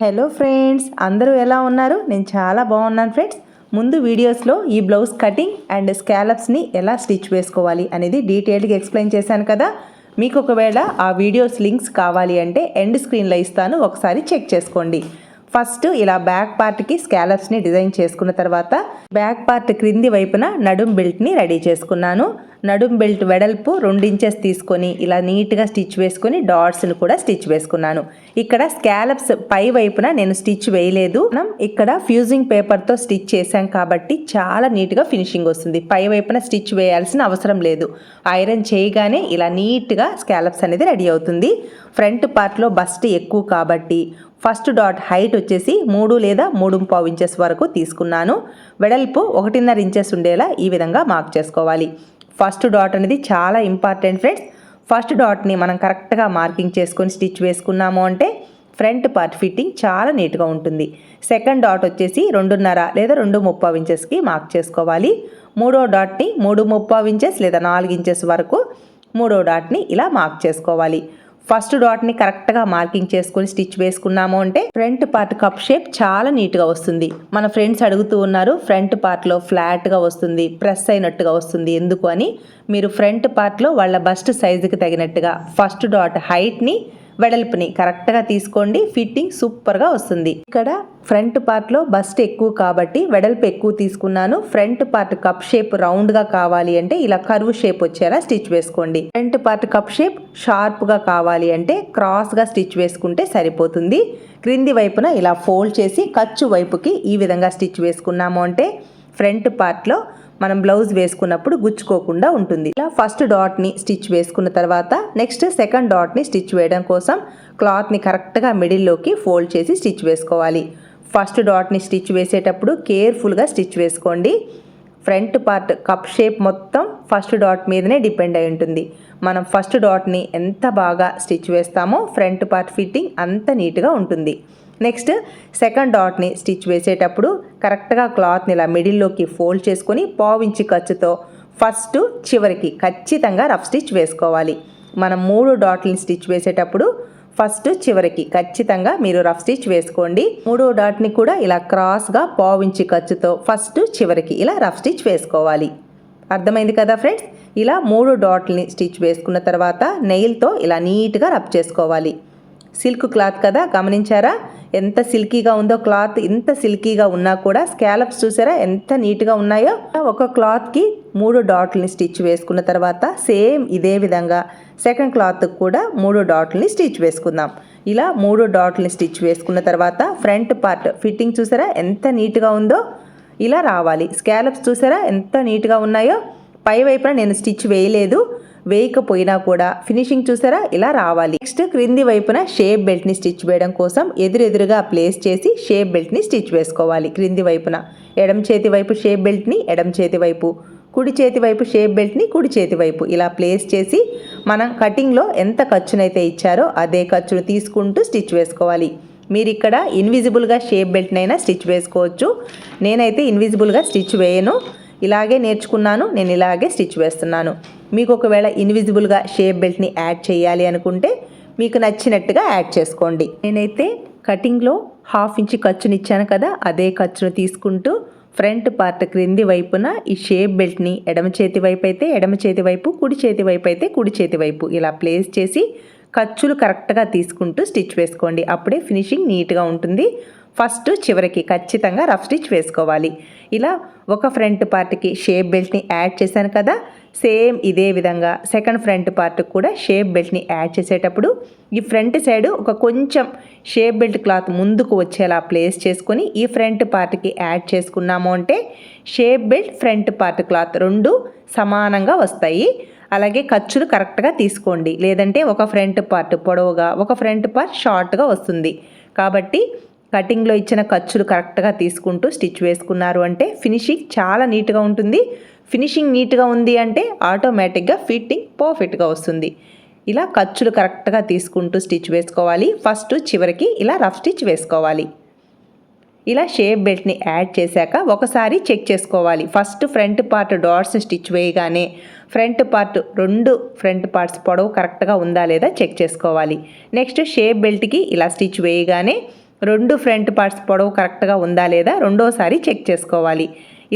Hello friends అందరూ ఎలా ఉన్నారు? నేను చాలా బాగున్నాను ఫ్రెండ్స్. ముందు వీడియోస్లో ఈ బ్లౌజ్ కటింగ్ అండ్ స్కాలప్స్ని ఎలా స్టిచ్ వేసుకోవాలి అనేది డీటెయిల్గా ఎక్స్ప్లెయిన్ చేశాను కదా. మీకు ఒకవేళ ఆ వీడియోస్ లింక్స్ కావాలి అంటే ఎండ్ స్క్రీన్లో ఇస్తాను ఒకసారి చెక్ చేసుకోండి. ఫస్ట్ ఇలా బ్యాక్ పార్ట్కి స్కాలప్స్ని డిజైన్ చేసుకున్న తర్వాత బ్యాక్ పార్ట్ క్రింది వైపున నడుం బెల్ట్ని రెడీ చేసుకున్నాను. నడుం బెల్ట్ వెడల్పు రెండు ఇంచెస్ తీసుకొని ఇలా నీట్గా స్టిచ్ వేసుకొని డాట్స్ని కూడా స్టిచ్ వేసుకున్నాను. ఇక్కడ స్కాలప్స్ పై వైపున నేను స్టిచ్ వేయలేదు. మనం ఇక్కడ ఫ్యూజింగ్ పేపర్తో స్టిచ్ చేశాం కాబట్టి చాలా నీట్గా ఫినిషింగ్ వస్తుంది. పై వైపున స్టిచ్ వేయాల్సిన అవసరం లేదు. ఐరన్ చేయగానే ఇలా నీట్గా స్కాలప్స్ అనేది రెడీ అవుతుంది. ఫ్రంట్ పార్ట్లో బస్ట్ ఎక్కువ కాబట్టి ఫస్ట్ డాట్ హైట్ వచ్చేసి మూడు లేదా మూడు పావు ఇంచెస్ వరకు తీసుకున్నాను. వెడల్పు ఒకటిన్నర ఇంచెస్ ఉండేలా ఈ విధంగా మార్క్ చేసుకోవాలి. ఫస్ట్ డాట్ అనేది చాలా ఇంపార్టెంట్ ఫ్రెండ్స్. ఫస్ట్ డాట్ని మనం కరెక్ట్గా మార్కింగ్ చేసుకొని స్టిచ్ వేసుకున్నాము అంటే ఫ్రంట్ పార్ట్ ఫిట్టింగ్ చాలా నీట్గా ఉంటుంది. సెకండ్ డాట్ వచ్చేసి రెండున్నర లేదా రెండు ముప్పావు ఇంచెస్కి మార్క్ చేసుకోవాలి. మూడో డాట్ని మూడు ముప్పావు ఇంచెస్ లేదా నాలుగు ఇంచెస్ వరకు మూడో డాట్ని ఇలా మార్క్ చేసుకోవాలి. ఫస్ట్ డాట్ని కరెక్ట్గా మార్కింగ్ చేసుకొని స్టిచ్ వేసుకున్నాము అంటే ఫ్రంట్ పార్ట్ కప్ షేప్ చాలా నీట్గా వస్తుంది. మన ఫ్రెండ్స్ అడుగుతూ ఉన్నారు ఫ్రంట్ పార్ట్లో ఫ్లాట్గా వస్తుంది ప్రెస్ అయినట్టుగా వస్తుంది ఎందుకు? అని. మీరు ఫ్రంట్ పార్ట్లో వాళ్ళ బస్ట్ సైజుకి తగినట్టుగా ఫస్ట్ డాట్ హైట్ని వెడల్పుని కరెక్ట్గా తీసుకోండి. ఫిట్టింగ్ సూపర్గా వస్తుంది. ఇక్కడ ఫ్రంట్ పార్ట్లో బస్ట్ ఎక్కువ కాబట్టి వెడల్పు ఎక్కువ తీసుకున్నాను. ఫ్రంట్ పార్ట్ కప్ షేప్ రౌండ్గా కావాలి అంటే ఇలా కరువు షేప్ వచ్చేలా స్టిచ్ వేసుకోండి. ఫ్రంట్ పార్ట్ కప్ షేప్ షార్ప్గా కావాలి అంటే క్రాస్గా స్టిచ్ వేసుకుంటే సరిపోతుంది. క్రింది వైపున ఇలా ఫోల్డ్ చేసి ఖర్చు వైపుకి ఈ విధంగా స్టిచ్ వేసుకున్నాము అంటే ఫ్రంట్ పార్ట్లో మనం బ్లౌజ్ వేసుకున్నప్పుడు గుచ్చుకోకుండా ఉంటుంది. ఇలా ఫస్ట్ డాట్ని స్టిచ్ వేసుకున్న తర్వాత నెక్స్ట్ సెకండ్ డాట్ని స్టిచ్ వేయడం కోసం క్లాత్ని కరెక్ట్గా మిడిల్లోకి ఫోల్డ్ చేసి స్టిచ్ వేసుకోవాలి. ఫస్ట్ డాట్ని స్టిచ్ వేసేటప్పుడు కేర్ఫుల్గా స్టిచ్ వేసుకోండి. ఫ్రంట్ పార్ట్ కప్ షేప్ మొత్తం ఫస్ట్ డాట్ మీదనే డిపెండ్ అయి ఉంటుంది. మనం ఫస్ట్ డాట్ని ఎంత బాగా స్టిచ్ వేస్తామో ఫ్రంట్ పార్ట్ ఫిట్టింగ్ అంత నీట్గా ఉంటుంది. నెక్స్ట్ సెకండ్ డాట్ని స్టిచ్ వేసేటప్పుడు కరెక్ట్గా క్లాత్ని ఇలా మిడిల్లోకి ఫోల్డ్ చేసుకొని పావించి ఖర్చుతో ఫస్ట్ చివరికి ఖచ్చితంగా రఫ్ స్టిచ్ వేసుకోవాలి. మనం మూడు డాట్లని స్టిచ్ వేసేటప్పుడు ఫస్ట్ చివరికి ఖచ్చితంగా మీరు రఫ్ స్టిచ్ వేసుకోండి. మూడో డాట్ని కూడా ఇలా క్రాస్గా పావించి ఖర్చుతో ఫస్ట్ చివరికి ఇలా రఫ్ స్టిచ్ వేసుకోవాలి. అర్థమైంది కదా ఫ్రెండ్స్? ఇలా మూడు డాట్లని స్టిచ్ వేసుకున్న తర్వాత నెయిల్తో ఇలా నీట్గా రబ్ చేసుకోవాలి. సిల్క్ క్లాత్ కదా గమనించారా? ఎంత సిల్కీగా ఉందో క్లాత్ ఇంత సిల్కీగా ఉన్నా కూడా స్కాలప్స్ చూసారా? ఎంత నీట్గా ఉన్నాయో. ఒక క్లాత్కి మూడు డాట్లని స్టిచ్ వేసుకున్న తర్వాత సేమ్ ఇదే విధంగా సెకండ్ క్లాత్కి కూడా మూడు డాట్లని స్టిచ్ వేసుకుందాం. ఇలా మూడు డాట్లని స్టిచ్ వేసుకున్న తర్వాత ఫ్రంట్ పార్ట్ ఫిట్టింగ్ చూసారా? ఎంత నీట్గా ఉందో. ఇలా రావాలి. స్కాలప్స్ చూసారా? ఎంత నీట్గా ఉన్నాయో. పై వైపున నేను స్టిచ్ వేయలేదు. వేయకపోయినా కూడా ఫినిషింగ్ చూసారా? ఇలా రావాలి. నెక్స్ట్ క్రింది వైపున షేప్ బెల్ట్ని స్టిచ్ వేయడం కోసం ఎదురెదురుగా ప్లేస్ చేసి షేప్ బెల్ట్ని స్టిచ్ వేసుకోవాలి. క్రింది వైపున ఎడం చేతి వైపు షేప్ బెల్ట్ని ఎడం చేతి వైపు కుడి చేతి వైపు షేప్ బెల్ట్ని కుడి చేతి వైపు ఇలా ప్లేస్ చేసి మనం కటింగ్లో ఎంత ఖర్చునైతే ఇచ్చారో అదే ఖర్చును తీసుకుంటూ స్టిచ్ వేసుకోవాలి. మీరు ఇక్కడ ఇన్విజిబుల్గా షేప్ బెల్ట్నైనా స్టిచ్ వేసుకోవచ్చు. నేనైతే ఇన్విజిబుల్గా స్టిచ్ వేయను. ఇలాగే నేర్చుకున్నాను నేను ఇలాగే స్టిచ్ వేస్తున్నాను. మీకు ఒకవేళ ఇన్విజిబుల్గా షేప్ బెల్ట్ని యాడ్ చేయాలి అనుకుంటే మీకు నచ్చినట్టుగా యాడ్ చేసుకోండి. నేనైతే కటింగ్లో హాఫ్ ఇంచ్ ఖర్చుని ఇచ్చాను కదా అదే ఖర్చును తీసుకుంటూ ఫ్రంట్ పార్ట్ క్రింది వైపున ఈ షేప్ బెల్ట్ని ఎడమ చేతి వైపు అయితే ఎడమ చేతి వైపు కుడి చేతి వైపు అయితే కుడి చేతి వైపు ఇలా ప్లేస్ చేసి ఖర్చులు కరెక్ట్గా తీసుకుంటూ స్టిచ్ వేసుకోండి. అప్పుడే ఫినిషింగ్ నీట్గా ఉంటుంది. ఫస్ట్ చివరికి ఖచ్చితంగా రఫ్ స్టిచ్ వేసుకోవాలి. ఇలా ఒక ఫ్రంట్ పార్ట్కి షేప్ బెల్ట్ని యాడ్ చేశాను కదా సేమ్ ఇదే విధంగా సెకండ్ ఫ్రంట్ పార్ట్ కూడా షేప్ బెల్ట్ని యాడ్ చేసేటప్పుడు ఈ ఫ్రంట్ సైడ్ ఒక కొంచెం షేప్ బెల్ట్ క్లాత్ ముందుకు వచ్చేలా ప్లేస్ చేసుకొని ఈ ఫ్రంట్ పార్ట్కి యాడ్ చేసుకున్నాము అంటే shape belt front part cloth రెండు సమానంగా వస్తాయి. అలాగే ఖర్చులు కరెక్ట్గా తీసుకోండి. లేదంటే ఒక ఫ్రంట్ పార్ట్ పొడవుగా ఒక ఫ్రంట్ పార్ట్ షార్ట్గా వస్తుంది. కాబట్టి కటింగ్లో ఇచ్చిన ఖర్చులు కరెక్ట్గా తీసుకుంటూ స్టిచ్ వేసుకున్నారు అంటే ఫినిషింగ్ చాలా నీట్గా ఉంటుంది. ఫినిషింగ్ నీట్గా ఉంది అంటే ఆటోమేటిక్గా ఫిట్టింగ్ పర్ఫెక్ట్గా వస్తుంది. ఇలా ఖర్చులు కరెక్ట్గా తీసుకుంటూ స్టిచ్ వేసుకోవాలి. ఫస్ట్ చివరికి ఇలా రఫ్ స్టిచ్ వేసుకోవాలి. ఇలా షేప్ బెల్ట్ని యాడ్ చేశాక ఒకసారి చెక్ చేసుకోవాలి. First front part dots stitch వేయగానే ఫ్రంట్ పార్ట్ రెండు ఫ్రంట్ పార్ట్స్ పొడవు కరెక్ట్గా ఉందా లేదా చెక్ చేసుకోవాలి. నెక్స్ట్ షేప్ బెల్ట్కి ఇలా స్టిచ్ వేయగానే రెండు ఫ్రంట్ పార్ట్స్ పొడవు కరెక్ట్గా ఉందా లేదా రెండోసారి చెక్ చేసుకోవాలి.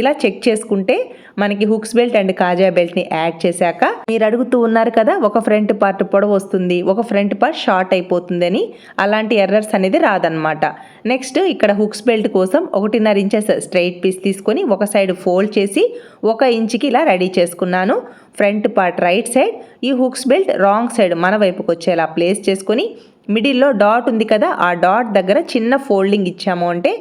ఇలా చెక్ చేసుకుంటే మనకి హుక్స్ బెల్ట్ అండ్ కాజా బెల్ట్ని యాడ్ చేశాక మీరు అడుగుతూ ఉన్నారు కదా ఒక ఫ్రంట్ పార్ట్ పొడవు వస్తుంది ఒక ఫ్రంట్ పార్ట్ షార్ట్ అయిపోతుందని అలాంటి ఎర్రర్స్ అనేది రాదనమాట నెక్స్ట్ ఇక్కడ హుక్స్ బెల్ట్ కోసం ఒకటిన్నర ఇంచెస్ స్ట్రైట్ పీస్ తీసుకొని ఒక సైడ్ ఫోల్డ్ చేసి ఒక ఇంచుకి ఇలా రెడీ చేసుకున్నాను. ఫ్రంట్ పార్ట్ రైట్ సైడ్ ఈ హుక్స్ బెల్ట్ రాంగ్ సైడ్ మన వైపుకి వచ్చేలా ప్లేస్ చేసుకొని మిడిల్లో డాట్ ఉంది కదా ఆ డాట్ దగ్గర చిన్న ఫోల్డింగ్ ఇచ్చాము అంటే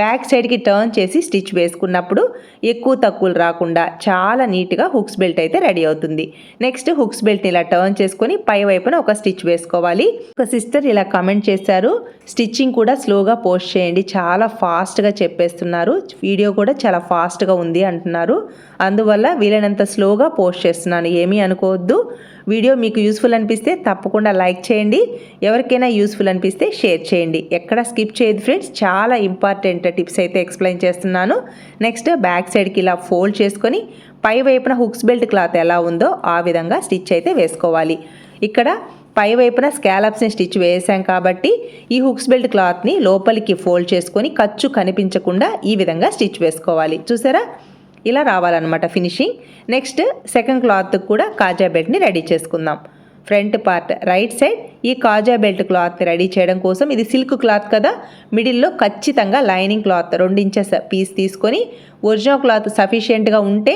బ్యాక్ సైడ్కి టర్న్ చేసి స్టిచ్ వేసుకున్నప్పుడు ఎక్కువ తక్కువలు రాకుండా చాలా నీట్గా హుక్స్ బెల్ట్ అయితే రెడీ అవుతుంది. నెక్స్ట్ హుక్స్ బెల్ట్ని ఇలా టర్న్ చేసుకొని పై వైపున ఒక స్టిచ్ వేసుకోవాలి. ఒక సిస్టర్ ఇలా కమెంట్ చేశారు స్టిచ్చింగ్ కూడా స్లోగా పోస్ట్ చేయండి చాలా ఫాస్ట్గా చెప్పేస్తున్నారు వీడియో కూడా చాలా ఫాస్ట్గా ఉంది అంటున్నారు. అందువల్ల వీలైనంత స్లోగా పోస్ట్ చేస్తున్నాను ఏమీ అనుకోవద్దు. వీడియో మీకు యూస్ఫుల్ అనిపిస్తే తప్పకుండా లైక్ చేయండి. ఎవరికైనా యూస్ఫుల్ అనిపిస్తే షేర్ చేయండి. ఎక్కడ స్కిప్ చేయదు ఫ్రెండ్స్ చాలా ఇంపార్టెంట్ టిప్స్ అయితే ఎక్స్ప్లెయిన్ చేస్తున్నాను. నెక్స్ట్ బ్యాక్ సైడ్కి ఇలా ఫోల్డ్ చేసుకొని పై వైపున హుక్స్ బెల్ట్ క్లాత్ ఎలా ఉందో ఆ విధంగా స్టిచ్ అయితే వేసుకోవాలి. ఇక్కడ పై వైపున స్కాలప్స్ని స్టిచ్ వేసాం కాబట్టి ఈ హుక్స్ బెల్ట్ క్లాత్ని లోపలికి ఫోల్డ్ చేసుకొని ఖర్చు కనిపించకుండా ఈ విధంగా స్టిచ్ వేసుకోవాలి. చూసారా? ఇలా రావాలన్నమాట ఫినిషింగ్ నెక్స్ట్ సెకండ్ క్లాత్ కూడా కాజా బెల్ట్ని రెడీ చేసుకుందాం. ఫ్రంట్ పార్ట్ రైట్ సైడ్ ఈ కాజా బెల్ట్ క్లాత్ని రెడీ చేయడం కోసం ఇది సిల్క్ క్లాత్ కదా. మిడిల్లో ఖచ్చితంగా లైనింగ్ క్లాత్ రెండు ఇంచెస్ పీస్ తీసుకొని ఒరిజినల్ క్లాత్ సఫిషియెంట్గా ఉంటే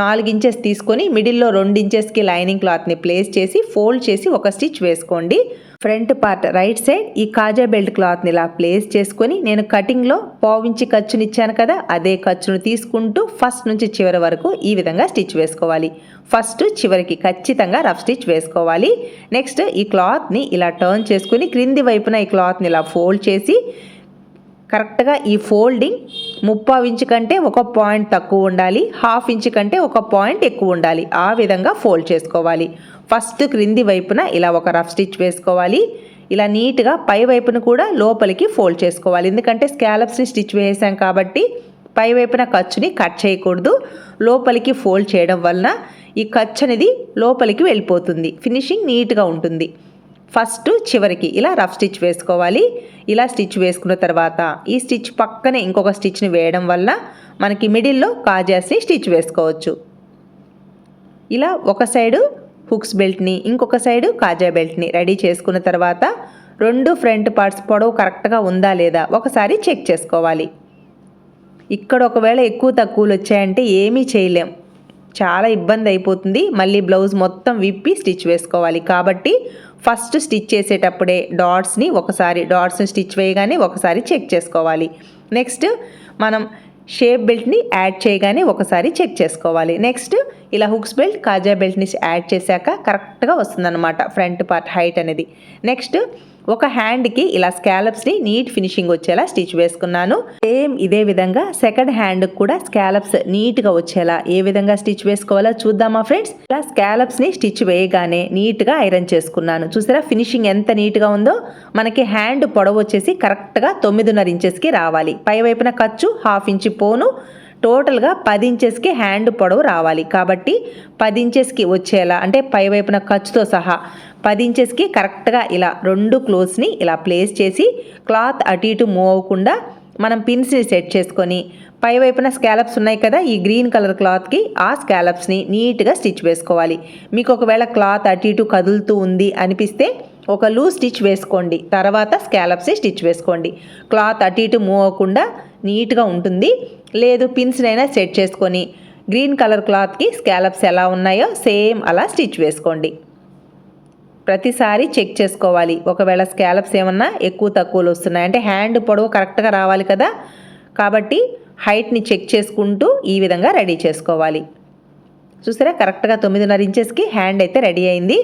నాలుగు ఇంచెస్ తీసుకొని మిడిల్లో రెండు ఇంచెస్కి లైనింగ్ క్లాత్ని ప్లేస్ చేసి ఫోల్డ్ చేసి ఒక స్టిచ్ వేసుకోండి. ఫ్రంట్ పార్ట్ రైట్ సైడ్ ఈ కాజా బెల్ట్ క్లాత్ని ఇలా ప్లేస్ చేసుకొని నేను కటింగ్లో పావించి ఖర్చుని ఇచ్చాను కదా అదే ఖర్చును తీసుకుంటూ ఫస్ట్ నుంచి చివరి వరకు ఈ విధంగా స్టిచ్ వేసుకోవాలి. ఫస్ట్ చివరికి ఖచ్చితంగా రఫ్ స్టిచ్ వేసుకోవాలి. నెక్స్ట్ ఈ క్లాత్ని ఇలా టర్న్ చేసుకుని క్రింది వైపున ఈ క్లాత్ని ఇలా ఫోల్డ్ చేసి కరెక్ట్గా ఈ ఫోల్డింగ్ ముప్పావు ఇంచు కంటే ఒక పాయింట్ తక్కువ ఉండాలి హాఫ్ ఇంచు కంటే ఒక పాయింట్ ఎక్కువ ఉండాలి. ఆ విధంగా ఫోల్డ్ చేసుకోవాలి. ఫస్ట్ క్రింది వైపున ఇలా ఒక రఫ్ స్టిచ్ వేసుకోవాలి. ఇలా నీట్గా పై వైపున కూడా లోపలికి ఫోల్డ్ చేసుకోవాలి. ఎందుకంటే స్కాలప్స్ని స్టిచ్ వేసాం కాబట్టి పై వైపున ఖర్చుని కట్ చేయకూడదు. లోపలికి ఫోల్డ్ చేయడం వలన ఈ ఖర్చు అనేది లోపలికి వెళ్ళిపోతుంది. ఫినిషింగ్ నీట్గా ఉంటుంది. ఫస్ట్ చివరికి ఇలా రఫ్ స్టిచ్ వేసుకోవాలి. ఇలా స్టిచ్ వేసుకున్న తర్వాత ఈ స్టిచ్ పక్కనే ఇంకొక స్టిచ్ని వేయడం వల్ల మనకి మిడిల్లో కాజాస్ని స్టిచ్ వేసుకోవచ్చు. ఇలా ఒక సైడు హుక్స్ బెల్ట్ని ఇంకొక సైడు కాజా బెల్ట్ని రెడీ చేసుకున్న తర్వాత రెండు ఫ్రంట్ పార్ట్స్ పొడవు కరెక్ట్గా ఉందా లేదా ఒకసారి చెక్ చేసుకోవాలి. ఇక్కడ ఒకవేళ ఎక్కువ తక్కువలు వచ్చాయంటే ఏమీ చేయలేం. చాలా ఇబ్బంది అయిపోతుంది. మళ్ళీ బ్లౌజ్ మొత్తం విప్పి స్టిచ్ వేసుకోవాలి. కాబట్టి ఫస్ట్ స్టిచ్ చేసేటప్పుడే డాట్స్ని ఒకసారి డాట్స్ని స్టిచ్ వేయగానే ఒకసారి చెక్ చేసుకోవాలి. నెక్స్ట్ మనం షేప్ బెల్ట్ని యాడ్ చేయగానే ఒకసారి చెక్ చేసుకోవాలి. నెక్స్ట్ ఇలా హుక్స్ బెల్ట్ కాజా బెల్ట్ని యాడ్ చేశాక కరెక్ట్గా వస్తుందన్నమాట ఫ్రంట్ పార్ట్ హైట్ అనేది. నెక్స్ట్ ఒక హ్యాండ్కి ఇలా స్కాలప్స్ని నీట్ ఫినిషింగ్ వచ్చేలా స్టిచ్ వేసుకున్నాను. సేమ్ ఇదే విధంగా సెకండ్ హ్యాండ్కి కూడా స్కాలప్స్ నీట్గా వచ్చేలా ఏ విధంగా స్టిచ్ వేసుకోవాలో చూద్దామా ఫ్రెండ్స్ ఇలా స్కాలప్స్ని స్టిచ్ వేయగానే నీట్గా ఐరన్ చేసుకున్నాను. చూసారా ఫినిషింగ్ ఎంత నీట్గా ఉందో? మనకి హ్యాండ్ పొడవు వచ్చేసి కరెక్ట్గా తొమ్మిదిన్నర ఇంచెస్కి రావాలి. పై వైపున ఖర్చు హాఫ్ ఇంచ్ పోను. టోటల్గా పది ఇంచెస్కి హ్యాండ్ పొడవు రావాలి. కాబట్టి పది ఇంచెస్కి వచ్చేలా అంటే పై వైపున ఖర్చుతో సహా పది ఇంచెస్కి కరెక్ట్గా ఇలా రెండు క్లోత్స్ని ఇలా ప్లేస్ చేసి క్లాత్ అటు ఇటు మూవ్ అవ్వకుండా మనం పిన్స్ని సెట్ చేసుకొని పై వైపున స్కాలప్స్ ఉన్నాయి కదా ఈ గ్రీన్ కలర్ క్లాత్కి ఆ స్కాలప్స్ని నీట్గా స్టిచ్ వేసుకోవాలి. మీకు ఒకవేళ క్లాత్ అటు ఇటు కదులుతూ ఉంది అనిపిస్తే ఒక లూజ్ స్టిచ్ వేసుకోండి. తర్వాత స్కాలప్స్ని స్టిచ్ వేసుకోండి. క్లాత్ అటు ఇటు మూవ్ అవ్వకుండా నీట్గా ఉంటుంది. లేదు పిన్స్నైనా సెట్ చేసుకొని గ్రీన్ కలర్ క్లాత్కి స్కాలప్స్ ఎలా ఉన్నాయో సేమ్ అలా స్టిచ్ వేసుకోండి. ప్రతిసారి చెక్ చేసుకోవాలి. ఒకవేళ స్కాలప్స్ ఏమన్నా ఎక్కువ తక్కువలు వస్తున్నాయి. అంటే హ్యాండ్ పొడవు కరెక్ట్గా రావాలి కదా? కాబట్టి హైట్ని చెక్ చేసుకుంటూ ఈ విధంగా రెడీ చేసుకోవాలి. చూసారా? కరెక్ట్గా తొమ్మిదిన్నర ఇంచెస్కి హ్యాండ్ అయితే రెడీ అయింది.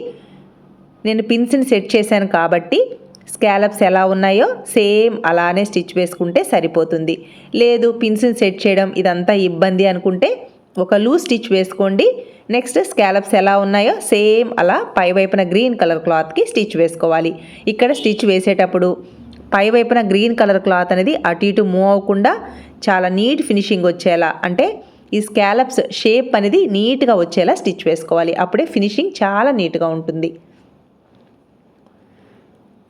నేను పిన్స్ని సెట్ చేశాను కాబట్టి స్కాలప్స్ ఎలా ఉన్నాయో సేమ్ అలానే స్టిచ్ వేసుకుంటే సరిపోతుంది. లేదు పిన్స్ని సెట్ చేయడం ఇదంతా ఇబ్బంది అనుకుంటే ఒక లూజ్ స్టిచ్ వేసుకోండి. నెక్స్ట్ స్కాలప్స్ ఎలా ఉన్నాయో సేమ్ అలా పై వైపున గ్రీన్ కలర్ క్లాత్కి స్టిచ్ వేసుకోవాలి. ఇక్కడ స్టిచ్ వేసేటప్పుడు పై వైపున గ్రీన్ కలర్ క్లాత్ అనేది అటు ఇటు మూవ్ అవ్వకుండా చాలా నీట్ ఫినిషింగ్ వచ్చేలా అంటే ఈ స్కాలప్స్ షేప్ అనేది నీట్గా వచ్చేలా స్టిచ్ వేసుకోవాలి. అప్పుడే ఫినిషింగ్ చాలా నీట్గా ఉంటుంది.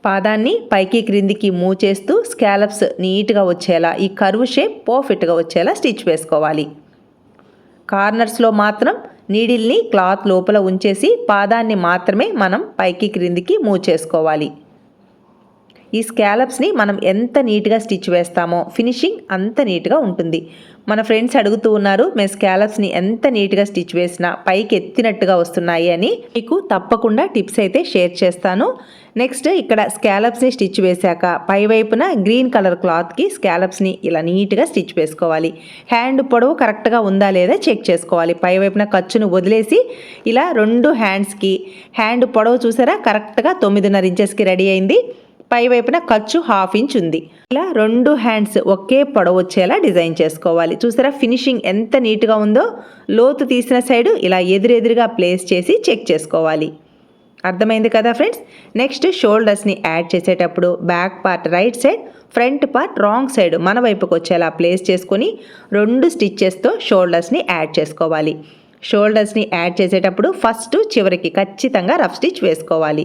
పాదాన్ని పైకి క్రిందికి మూవ్ చేస్తూ స్కాలప్స్ నీట్గా వచ్చేలా ఈ కరువు షేప్ పర్ఫెక్ట్గా వచ్చేలా స్టిచ్ వేసుకోవాలి. కార్నర్స్లో మాత్రం నీడిల్ని క్లాత్ లోపల ఉంచేసి పాదాన్ని మాత్రమే మనం పైకి క్రిందికి మూవ్ చేసుకోవాలి. ఈ స్కాలప్స్ని మనం ఎంత నీట్గా స్టిచ్ వేస్తామో ఫినిషింగ్ అంత నీట్గా ఉంటుంది. మన ఫ్రెండ్స్ అడుగుతూ ఉన్నారు మేము స్కాలప్స్ని ఎంత నీట్గా స్టిచ్ వేసినా పైకి ఎత్తినట్టుగా వస్తున్నాయి అని. మీకు తప్పకుండా టిప్స్ అయితే షేర్ చేస్తాను. నెక్స్ట్ ఇక్కడ స్కాలప్స్ని స్టిచ్ వేశాక పై వైపున గ్రీన్ కలర్ క్లాత్కి స్కాలప్స్ని ఇలా నీట్గా స్టిచ్ వేసుకోవాలి. హ్యాండ్ పొడవు కరెక్ట్గా ఉందా లేదా చెక్ చేసుకోవాలి. పై వైపున ఖర్చును వదిలేసి ఇలా రెండు హ్యాండ్స్కి హ్యాండ్ పొడవు చూసారా? కరెక్ట్గా తొమ్మిదిన్నర ఇంచెస్కి రెడీ అయింది. పై వైపున ఖర్చు హాఫ్ ఇంచ్ ఉంది. ఇలా రెండు హ్యాండ్స్ ఒకే పొడవు వచ్చేలా డిజైన్ చేసుకోవాలి. చూసారా ఫినిషింగ్ ఎంత నీట్గా ఉందో లోతు తీసిన సైడు ఇలా ఎదురెదురుగా ప్లేస్ చేసి చెక్ చేసుకోవాలి. అర్థమైంది కదా ఫ్రెండ్స్? నెక్స్ట్ షోల్డర్స్ని యాడ్ చేసేటప్పుడు back part right side front part wrong side మన వైపుకు వచ్చేలా ప్లేస్ చేసుకొని రెండు స్టిచ్చెస్తో షోల్డర్స్ని యాడ్ చేసుకోవాలి. షోల్డర్స్ని యాడ్ చేసేటప్పుడు ఫస్ట్ చివరికి ఖచ్చితంగా రఫ్ స్టిచ్ వేసుకోవాలి.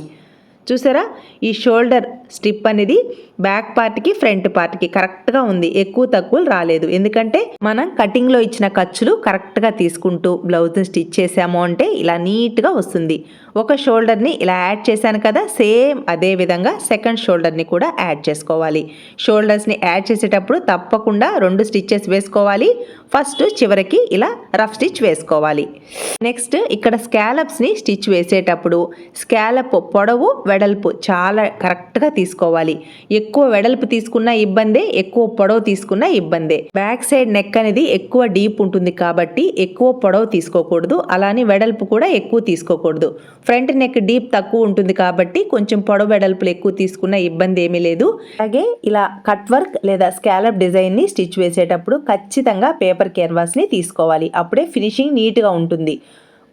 చూసారా? ఈ షోల్డర్ స్ట్రిప్ అనేది బ్యాక్ పార్ట్కి ఫ్రంట్ పార్ట్కి కరెక్ట్గా ఉంది. ఎక్కువ తక్కువలు రాలేదు. ఎందుకంటే మనం కటింగ్లో ఇచ్చిన ఖర్చులు కరెక్ట్గా తీసుకుంటూ బ్లౌజ్ని స్టిచ్ చేసాము అంటే ఇలా నీట్గా వస్తుంది. ఒక షోల్డర్ని ఇలా యాడ్ చేశాను కదా సేమ్ అదే విధంగా సెకండ్ షోల్డర్ని కూడా యాడ్ చేసుకోవాలి. షోల్డర్స్ని యాడ్ చేసేటప్పుడు తప్పకుండా రెండు స్టిచ్చెస్ వేసుకోవాలి. ఫస్ట్ చివరికి ఇలా రఫ్ స్టిచ్ వేసుకోవాలి. నెక్స్ట్ ఇక్కడ స్కాలప్స్ని స్టిచ్ వేసేటప్పుడు స్కాలప్ పొడవు వెడల్పు చాలా కరెక్ట్గా తీసుకోవాలి. ఎక్కువ వెడల్పు తీసుకున్న ఇబ్బందే ఎక్కువ పొడవు తీసుకున్న ఇబ్బందే. బ్యాక్ సైడ్ నెక్ అనేది ఎక్కువ డీప్ ఉంటుంది కాబట్టి ఎక్కువ పొడవు తీసుకోకూడదు. అలానే వెడల్పు కూడా ఎక్కువ తీసుకోకూడదు. ఫ్రంట్ నెక్ డీప్ తక్కువ ఉంటుంది కాబట్టి కొంచెం పొడవు వెడల్పులు ఎక్కువ తీసుకున్న ఇబ్బంది ఏమీ లేదు. అలాగే ఇలా కట్ వర్క్ లేదా స్కాలప్ డిజైన్ని స్టిచ్ వేసేటప్పుడు ఖచ్చితంగా పేపర్ క్యాన్వాస్ని తీసుకోవాలి. అప్పుడే ఫినిషింగ్ నీట్గా ఉంటుంది.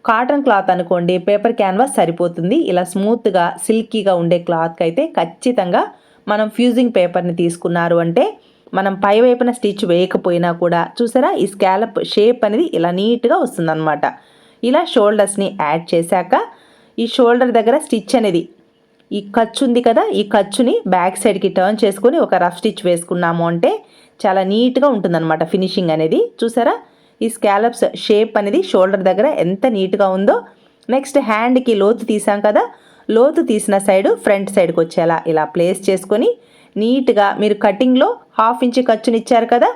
కాటన్ క్లాత్ అనుకోండి పేపర్ క్యాన్వాస్ సరిపోతుంది. ఇలా స్మూత్గా సిల్కీగా ఉండే క్లాత్కి అయితే ఖచ్చితంగా మనం ఫ్యూజింగ్ పేపర్ని తీసుకున్నారు అంటే మనం పై వైపున స్టిచ్ వేయకపోయినా కూడా చూసారా? ఈ స్కాలప్ షేప్ అనేది ఇలా నీట్గా వస్తుందన్నమాట. ఇలా షోల్డర్స్ని యాడ్ చేశాక ఈ షోల్డర్ దగ్గర స్టిచ్ అనేది. ఈ ఖర్చు ఉంది కదా ఈ ఖర్చుని బ్యాక్ సైడ్కి టర్న్ చేసుకొని ఒక రఫ్ స్టిచ్ వేసుకున్నాము అంటే చాలా నీట్గా ఉంటుందన్నమాట ఫినిషింగ్ అనేది. చూసారా? ఈ స్కాలప్స్ షేప్ అనేది షోల్డర్ దగ్గర ఎంత నీట్గా ఉందో. నెక్స్ట్ హ్యాండ్కి లోతు తీసాం కదా లోతు తీసిన సైడు ఫ్రంట్ సైడ్కి వచ్చేలా ఇలా ప్లేస్ చేసుకొని నీట్గా మీరు కటింగ్లో హాఫ్ ఇంచ్ ఖర్చుని ఇచ్చారు కదా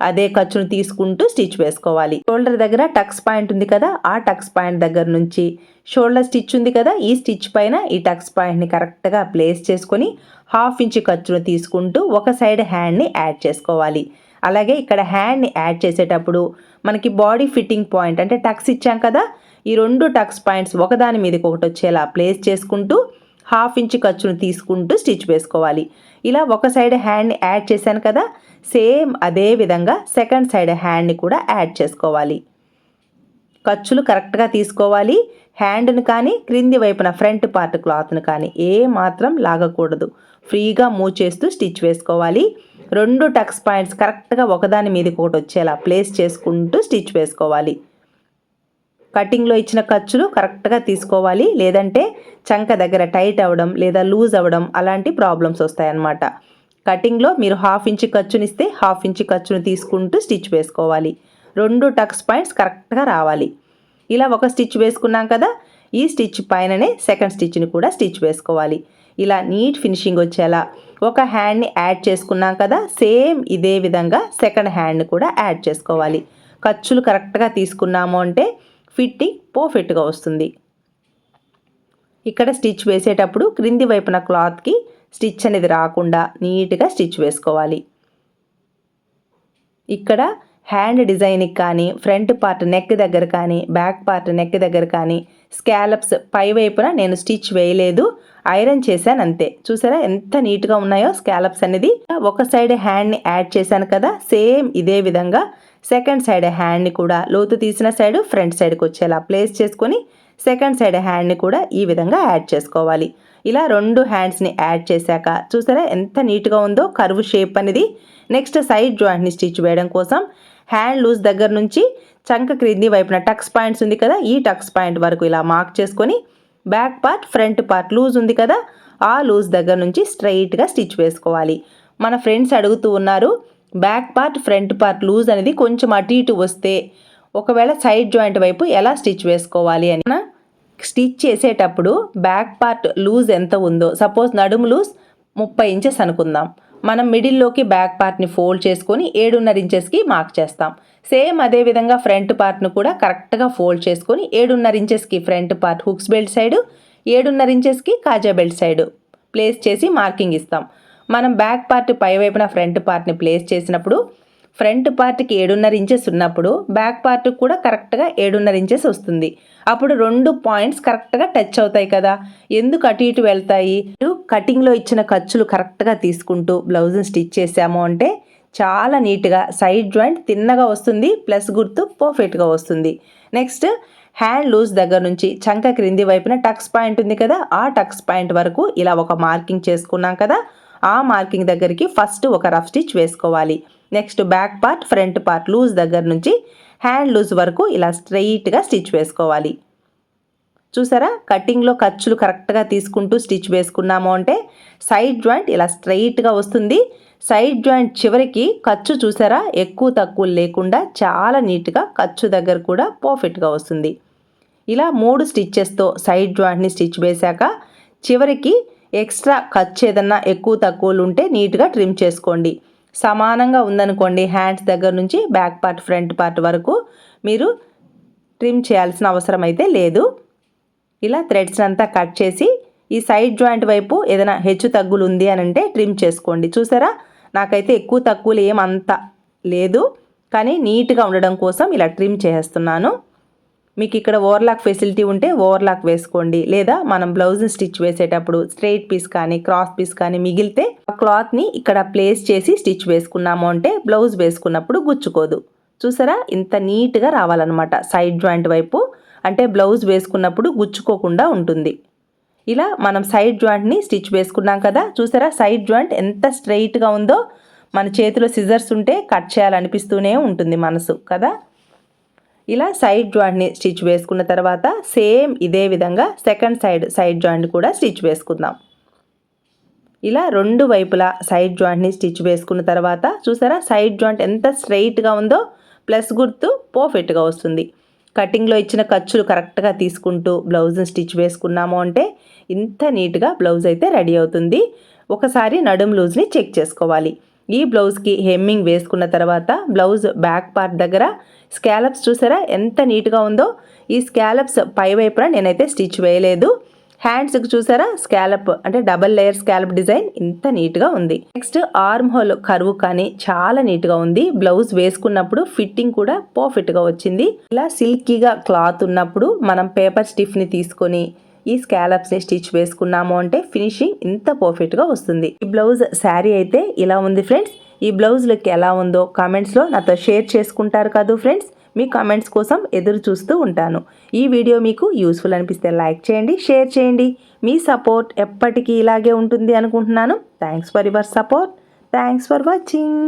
అదే ఖర్చును తీసుకుంటూ స్టిచ్ వేసుకోవాలి. షోల్డర్ దగ్గర టక్స్ పాయింట్ ఉంది కదా ఆ టక్స్ పాయింట్ దగ్గర నుంచి షోల్డర్ స్టిచ్ ఉంది కదా ఈ స్టిచ్ పైన ఈ టక్స్ పాయింట్ని కరెక్ట్గా ప్లేస్ చేసుకొని హాఫ్ ఇంచ్ ఖర్చును తీసుకుంటూ ఒక సైడ్ హ్యాండ్ని యాడ్ చేసుకోవాలి. అలాగే ఇక్కడ హ్యాండ్ని యాడ్ చేసేటప్పుడు మనకి బాడీ ఫిట్టింగ్ పాయింట్ అంటే టక్స్ ఇచ్చాం కదా ఈ రెండు టక్స్ పాయింట్స్ ఒకదాని మీదకి ఒకటి వచ్చేలా ప్లేస్ చేసుకుంటూ హాఫ్ ఇంచ్ ఖర్చును తీసుకుంటూ స్టిచ్ వేసుకోవాలి. ఇలా ఒక సైడ్ హ్యాండ్ని యాడ్ చేశాను కదా సేమ్ అదే విధంగా సెకండ్ సైడ్ హ్యాండ్ని కూడా యాడ్ చేసుకోవాలి. ఖర్చులు కరెక్ట్గా తీసుకోవాలి. హ్యాండ్ను కానీ క్రింది వైపున ఫ్రంట్ పార్ట్ క్లాత్ను కానీ ఏ మాత్రం లాగకూడదు. ఫ్రీగా మూవ్ చేస్తూ స్టిచ్ వేసుకోవాలి. రెండు టక్స్ పాయింట్స్ కరెక్ట్గా ఒకదాని మీదకి ఒకటి వచ్చేలా ప్లేస్ చేసుకుంటూ స్టిచ్ వేసుకోవాలి. కటింగ్లో ఇచ్చిన ఖర్చులు కరెక్ట్గా తీసుకోవాలి. లేదంటే చంక దగ్గర టైట్ అవ్వడం లేదా లూజ్ అవ్వడం అలాంటి ప్రాబ్లమ్స్ వస్తాయన్నమాట. కటింగ్లో మీరు హాఫ్ ఇంచ్ ఖర్చునిస్తే హాఫ్ ఇంచ్ ఖర్చును తీసుకుంటూ స్టిచ్ వేసుకోవాలి. రెండు టక్స్ పాయింట్స్ కరెక్ట్గా రావాలి. ఇలా ఒక స్టిచ్ వేసుకున్నాం కదా ఈ స్టిచ్ పైననే సెకండ్ స్టిచ్ని కూడా స్టిచ్ వేసుకోవాలి. ఇలా నీట్ ఫినిషింగ్ వచ్చేలా ఒక హ్యాండ్ని యాడ్ చేసుకున్నాం కదా సేమ్ ఇదే విధంగా సెకండ్ హ్యాండ్ని కూడా యాడ్ చేసుకోవాలి. ఖర్చులు కరెక్ట్గా తీసుకున్నాము అంటే ఫిట్టింగ్ పర్ఫెక్ట్గా వస్తుంది. ఇక్కడ స్టిచ్ వేసేటప్పుడు క్రింది వైపున క్లాత్కి స్టిచ్ అనేది రాకుండా నీట్గా స్టిచ్ వేసుకోవాలి. ఇక్కడ హ్యాండ్ డిజైన్కి కానీ ఫ్రంట్ పార్ట్ నెక్ దగ్గర కానీ బ్యాక్ పార్ట్ నెక్ దగ్గర కానీ స్కాలప్స్ పై వైపున నేను స్టిచ్ వేయలేదు ఐరన్ చేశాను అంతే. చూసారా ఎంత నీట్గా ఉన్నాయో స్కాలప్స్ అనేది. ఒక సైడ్ హ్యాండ్ని యాడ్ చేశాను కదా సేమ్ ఇదే విధంగా సెకండ్ సైడ్ హ్యాండ్ని కూడా లోతు తీసిన సైడ్ ఫ్రంట్ సైడ్కి వచ్చేలా ప్లేస్ చేసుకొని సెకండ్ సైడ్ హ్యాండ్ని కూడా ఈ విధంగా యాడ్ చేసుకోవాలి. ఇలా రెండు హ్యాండ్స్ని యాడ్ చేశాక చూసారా ఎంత నీట్గా ఉందో కర్వ్ షేప్ అనేది. నెక్స్ట్ సైడ్ జాయింట్ని స్టిచ్ వేయడం కోసం హ్యాండ్ లూజ్ దగ్గర నుంచి చంక క్రింది వైపున టక్స్ పాయింట్స్ ఉంది కదా ఈ టక్స్ పాయింట్ వరకు ఇలా మార్క్ చేసుకొని back part front part loose ఉంది కదా ఆ లూజ్ దగ్గర నుంచి స్ట్రైట్గా స్టిచ్ వేసుకోవాలి. మన ఫ్రెండ్స్ అడుగుతూ ఉన్నారు back part front part loose అనేది కొంచెం అటు ఇటు వస్తే ఒకవేళ సైడ్ జాయింట్ వైపు ఎలా స్టిచ్ వేసుకోవాలి అని. మన స్టిచ్ చేసేటప్పుడు బ్యాక్ పార్ట్ లూజ్ ఎంత ఉందో సపోజ్ నడుము లూజ్ ముప్పై ఇంచెస్ అనుకుందాం. మనం మిడిల్లోకి బ్యాక్ పార్ట్ని ఫోల్డ్ చేసుకొని ఏడున్నర ఇంచెస్కి మార్క్ చేస్తాం. సేమ్ అదే విధంగా ఫ్రంట్ పార్ట్ను కూడా కరెక్ట్గా ఫోల్డ్ చేసుకొని ఏడున్నర ఇంచెస్కి front part hooks belt side ఏడున్నర ఇంచెస్కి కాజా బెల్ట్ సైడు ప్లేస్ చేసి మార్కింగ్ ఇస్తాం. మనం బ్యాక్ పార్ట్ పై వైపున ఫ్రంట్ పార్ట్ని ప్లేస్ చేసినప్పుడు ఫ్రంట్ పార్ట్కి ఏడున్నర ఇంచెస్ ఉన్నప్పుడు బ్యాక్ పార్ట్కి కూడా కరెక్ట్గా ఏడున్నర ఇంచెస్ వస్తుంది. అప్పుడు రెండు పాయింట్స్ కరెక్ట్గా టచ్ అవుతాయి కదా. ఎందుకు అటు ఇటు వెళ్తాయి? కటింగ్లో ఇచ్చిన ఖర్చులు కరెక్ట్గా తీసుకుంటూ బ్లౌజ్ని స్టిచ్ చేసాము అంటే చాలా నీట్గా సైడ్ జాయింట్ తిన్నగా వస్తుంది ప్లస్ గుర్తు పర్ఫెక్ట్గా వస్తుంది. నెక్స్ట్ హ్యాండ్ లూజ్ దగ్గర నుంచి చంక క్రింది వైపున టక్స్ పాయింట్ ఉంది కదా. ఆ టక్స్ పాయింట్ వరకు ఇలా ఒక మార్కింగ్ చేసుకున్నాం కదా. ఆ మార్కింగ్ దగ్గరికి ఫస్ట్ ఒక రఫ్ స్టిచ్ వేసుకోవాలి. Next back part front part loose దగ్గర నుంచి హ్యాండ్ లూజ్ వరకు ఇలా స్ట్రెయిట్గా స్టిచ్ వేసుకోవాలి. చూసారా? కటింగ్లో ఖర్చులు కరెక్ట్గా తీసుకుంటూ స్టిచ్ వేసుకున్నాము అంటే సైడ్ జాయింట్ ఇలా స్ట్రైట్గా వస్తుంది. సైడ్ జాయింట్ చివరికి ఖర్చు చూసారా? ఎక్కువ తక్కువ లేకుండా చాలా నీట్గా ఖర్చు దగ్గర కూడా పర్ఫెక్ట్గా వస్తుంది. ఇలా మూడు స్టిచ్చెస్తో సైడ్ జాయింట్ని స్టిచ్ వేశాక చివరికి ఎక్స్ట్రా ఖర్చు ఏదన్నా ఎక్కువ తక్కువలు ఉంటే నీట్గా ట్రిమ్ చేసుకోండి. సమానంగా ఉందనుకోండి హ్యాండ్స్ దగ్గర నుంచి బ్యాక్ పార్ట్ ఫ్రంట్ పార్ట్ వరకు మీరు ట్రిమ్ చేయాల్సిన అవసరం అయితే లేదు. ఇలా థ్రెడ్స్ అంతా కట్ చేసి ఈ సైడ్ జాయింట్ వైపు ఏదైనా హెచ్చు తగ్గులు ఉంది అని అంటే ట్రిమ్ చేసుకోండి. చూసారా? నాకైతే ఎక్కువ తక్కువలు ఏమంత లేదు. కానీ నీట్గా ఉండడం కోసం ఇలా ట్రిమ్ చేస్తున్నాను. మీకు ఇక్కడ ఓవర్లాక్ ఫెసిలిటీ ఉంటే ఓవర్లాక్ వేసుకోండి. లేదా మనం బ్లౌజ్ని స్టిచ్ వేసేటప్పుడు స్ట్రైట్ పీస్ కానీ క్రాస్ పీస్ కానీ మిగిలితే ఆ క్లాత్ని ఇక్కడ ప్లేస్ చేసి స్టిచ్ వేసుకున్నాము అంటే బ్లౌజ్ వేసుకున్నప్పుడు గుచ్చుకోదు. చూసారా? ఇంత నీట్గా రావాలన్నమాట సైడ్ జాయింట్ వైపు. అంటే బ్లౌజ్ వేసుకున్నప్పుడు గుచ్చుకోకుండా ఉంటుంది. ఇలా మనం సైడ్ జాయింట్ని స్టిచ్ వేసుకున్నాం కదా? చూసారా? సైడ్ జాయింట్ ఎంత స్ట్రైట్గా ఉందో మన చేతిలో సిజర్స్ ఉంటే కట్ చేయాలనిపిస్తూనే ఉంటుంది మనసు కదా? ఇలా సైడ్ జాయింట్ని స్టిచ్ వేసుకున్న తర్వాత సేమ్ ఇదే విధంగా సెకండ్ సైడ్ సైడ్ జాయింట్ కూడా స్టిచ్ వేసుకుందాం. ఇలా రెండు వైపులా సైడ్ జాయింట్ని స్టిచ్ వేసుకున్న తర్వాత చూసారా సైడ్ జాయింట్ ఎంత స్ట్రైట్గా ఉందో ప్లస్ గుర్తు పర్ఫెక్ట్గా వస్తుంది. కటింగ్లో ఇచ్చిన ఖర్చులు కరెక్ట్గా తీసుకుంటూ బ్లౌజ్ని స్టిచ్ వేసుకున్నాము అంటే ఇంత నీట్గా బ్లౌజ్ అయితే రెడీ అవుతుంది. ఒకసారి నడుం లూజ్ని చెక్ చేసుకోవాలి. ఈ బ్లౌజ్కి హెమ్మింగ్ వేసుకున్న తర్వాత బ్లౌజ్ బ్యాక్ పార్ట్ దగ్గర స్కాలప్స్ చూసారా? ఎంత నీట్గా ఉందో. ఈ స్కాలప్స్ పై వైపున నేనైతే స్టిచ్ వేయలేదు. హ్యాండ్స్కి చూసారా? స్కాలప్ అంటే డబల్ లేయర్ స్కాలప్ డిజైన్ ఇంత నీట్గా ఉంది. నెక్స్ట్ ఆర్మ్ హోల్ కరువు కానీ చాలా నీట్గా ఉంది. బ్లౌజ్ వేసుకున్నప్పుడు ఫిట్టింగ్ కూడా పర్ఫెక్ట్గా వచ్చింది. ఇలా సిల్కీగా క్లాత్ ఉన్నప్పుడు మనం పేపర్ స్టిఫ్ని తీసుకొని ఈ స్కాలప్స్ని స్టిచ్ వేసుకున్నాము అంటే ఫినిషింగ్ ఇంత పర్ఫెక్ట్గా వస్తుంది. ఈ బ్లౌజ్ శారీ అయితే ఇలా ఉంది ఫ్రెండ్స్ ఈ బ్లౌజ్ లుక్ ఎలా ఉందో కామెంట్స్లో నాతో షేర్ చేసుకుంటారు కాదు ఫ్రెండ్స్ మీ కామెంట్స్ కోసం ఎదురు చూస్తూ ఉంటాను. ఈ వీడియో మీకు యూస్ఫుల్ అనిపిస్తే లైక్ చేయండి షేర్ చేయండి. మీ సపోర్ట్ ఎప్పటికీ ఇలాగే ఉంటుంది అనుకుంటున్నాను. Thanks for your support thanks for watching